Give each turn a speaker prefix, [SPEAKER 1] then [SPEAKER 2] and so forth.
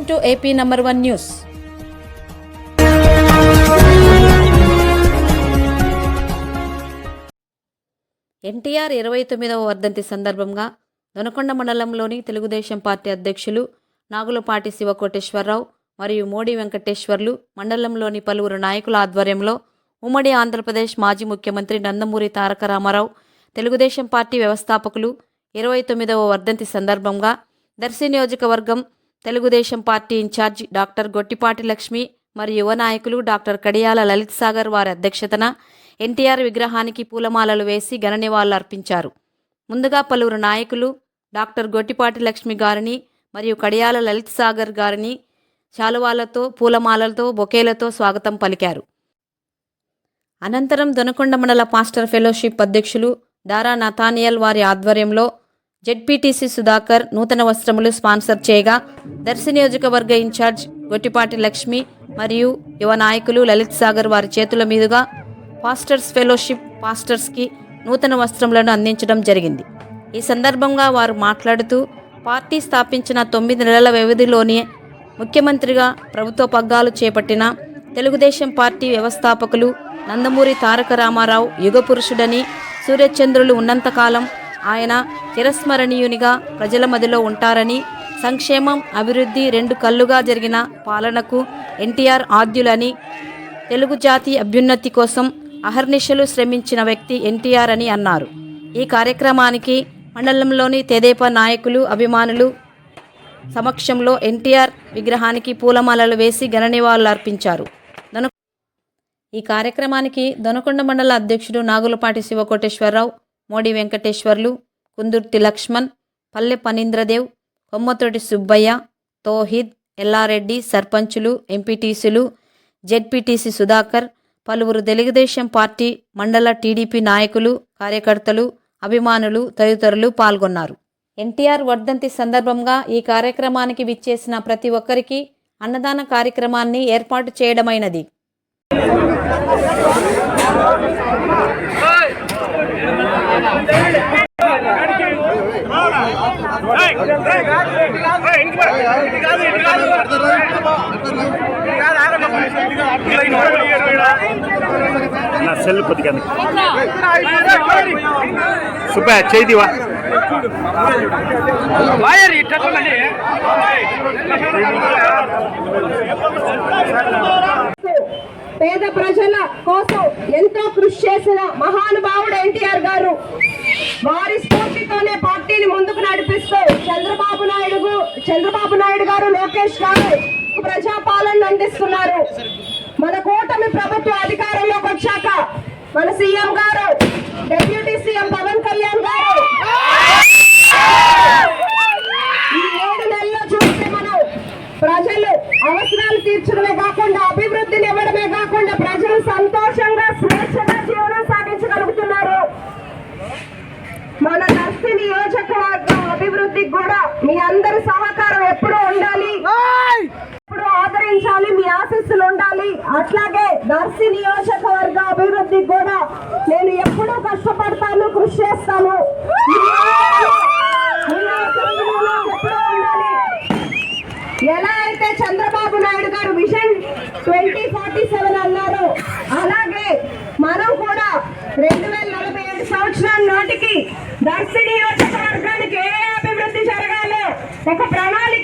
[SPEAKER 1] Welcome to AP number one news. NTR ఇరవై తొమ్మిదవ వర్ధంతి సందర్భంగా దొనకొండ మండలంలోని తెలుగుదేశం పార్టీ అధ్యక్షులు నాగులపాటి శివకోటేశ్వరరావు మరియు మోడీ వెంకటేశ్వర్లు మండలంలోని పలువురు నాయకుల ఆధ్వర్యంలో ఉమ్మడి ఆంధ్రప్రదేశ్ మాజీ ముఖ్యమంత్రి నందమూరి తారక రామారావు తెలుగుదేశం పార్టీ వ్యవస్థాపకులు ఇరవై తొమ్మిదవ వర్ధంతి సందర్భంగా దర్శి నియోజకవర్గం Telugu Desam party incharge doctor Gottipati Lakshmi మరియు యువ నాయకులు డాక్టర్ కడియాల లలిత్ సాగర్ వారి అధ్యక్షతన ఎన్టీఆర్ విగ్రహానికి పూలమాలలు వేసి ఘన నివాళులు అర్పించారు. ముందుగా పలువురు నాయకులు డాక్టర్ గొట్టిపాటి లక్ష్మి గారిని మరియు కడియాల లలిత్ సాగర్ గారిని శాలువాలతో పూలమాలలతో బొకేలతో స్వాగతం పలికారు. అనంతరం దొనకొండ మండల పాస్టర్ ఫెలోషిప్ అధ్యక్షులు దారా నథానియల్ వారి ఆధ్వర్యంలో జెడ్పీటీసీ సుధాకర్ నూతన వస్త్రములు స్పాన్సర్ చేయగా దర్శి నియోజకవర్గ ఇన్ఛార్జ్ గొట్టిపాటి లక్ష్మి మరియు యువ నాయకులు లలిత్ సాగర్ వారి చేతుల మీదుగా పాస్టర్స్ ఫెలోషిప్ పాస్టర్స్కి నూతన వస్త్రములను అందించడం జరిగింది. ఈ సందర్భంగా వారు మాట్లాడుతూ పార్టీ స్థాపించిన తొమ్మిది నెలల వ్యవధిలోనే ముఖ్యమంత్రిగా ప్రభుత్వ పగ్గాలు చేపట్టిన తెలుగుదేశం పార్టీ వ్యవస్థాపకులు నందమూరి తారక రామారావు యుగపురుషుడని సూర్యచంద్రులు ఉన్నంతకాలం ఆయన చిరస్మరణీయునిగా ప్రజల మదిలో ఉంటారని సంక్షేమం అభివృద్ధి రెండు కళ్ళుగా జరిగిన పాలనకు ఎన్టీఆర్ ఆద్యులని తెలుగు జాతి అభ్యున్నతి కోసం అహర్నిశలు శ్రమించిన వ్యక్తి ఎన్టీఆర్ అని అన్నారు. ఈ కార్యక్రమానికి మండలంలోని తెదేపా నాయకులు అభిమానులు సమక్షంలో ఎన్టీఆర్ విగ్రహానికి పూలమాలలు వేసి ఘన నివాళులు అర్పించారు ఈ కార్యక్రమానికి దొనకొండ మండల అధ్యక్షుడు నాగులపాటి శివకోటేశ్వరరావు మోడి వెంకటేశ్వర్లు కుందుర్తి లక్ష్మణ్ పల్లె పనీంద్రదేవ్ కొమ్మతోటి సుబ్బయ్య తోహిద్ ఎల్లారెడ్డి సర్పంచులు ఎంపీటీసీలు జెడ్పీటీసీ సుధాకర్ పలువురు తెలుగుదేశం పార్టీ మండల టీడీపీ నాయకులు కార్యకర్తలు అభిమానులు తదితరులు పాల్గొన్నారు. ఎన్టీఆర్ వర్ధంతి సందర్భంగా ఈ కార్యక్రమానికి విచ్చేసిన ప్రతి ఒక్కరికి అన్నదాన కార్యక్రమాన్ని ఏర్పాటు చేయడమైనది.
[SPEAKER 2] நான் செல்லு பத்திக்காது சுப்ப செய்தி வா.
[SPEAKER 3] வாயர் இட்டே పేద ప్రజల కోసం ఎంతో కృషి చేసిన మహానుభావుడు ఎన్టీఆర్ గారు. వారి స్ఫూర్తితోనే పార్టీని ముందుకు నడిపిస్తూ చంద్రబాబు నాయుడు చంద్రబాబు నాయుడు గారు లోకేష్ గారు ప్రజాపాలన అందిస్తున్నారు. మన కూటమి ప్రభుత్వ అధికారంలోకి వచ్చాక మన సీఎం గారు డిప్యూటీ సీఎం పవన్ కళ్యాణ్ గారు ఈ ఏడు నెలల్లో చూస్తే మనం ప్రజలు అవసరాలు తీర్చడమే కాకుండా అభివృద్ధిని ఇవ్వడమే కాకుండా ప్రజలు సంతోషంగా స్వేచ్ఛగా జీవనం సాగించగలుగుతున్నారు. మన దర్శి నియోజకవర్గం అభివృద్ధికి కూడా మీ అందరి సహకారం ఎప్పుడూ ఉండాలి. ఎప్పుడు ఆదరించాలి మీ ఆశీస్సులు ఉండాలి. అట్లాగే దర్శి నియోజకవర్గ అభివృద్ధికి కూడా నేను ఎప్పుడూ కష్టపడతాను కృషి చేస్తాను మీ మీ ఆశీస్సులు నాకు ఎప్పుడూ ఉండాలి ఎలా అయితే చంద్రబాబు నాయుడు గారు విజన్ ట్వంటీ ఫార్టీ సెవెన్ అన్నారు అలాగే మనం కూడా రెండు వేల నలభై ఏడు సంవత్సరాల నాటికి దర్శి నియోజకవర్గానికి ఏ అభివృద్ధి జరగాలో ఒక ప్రణాళిక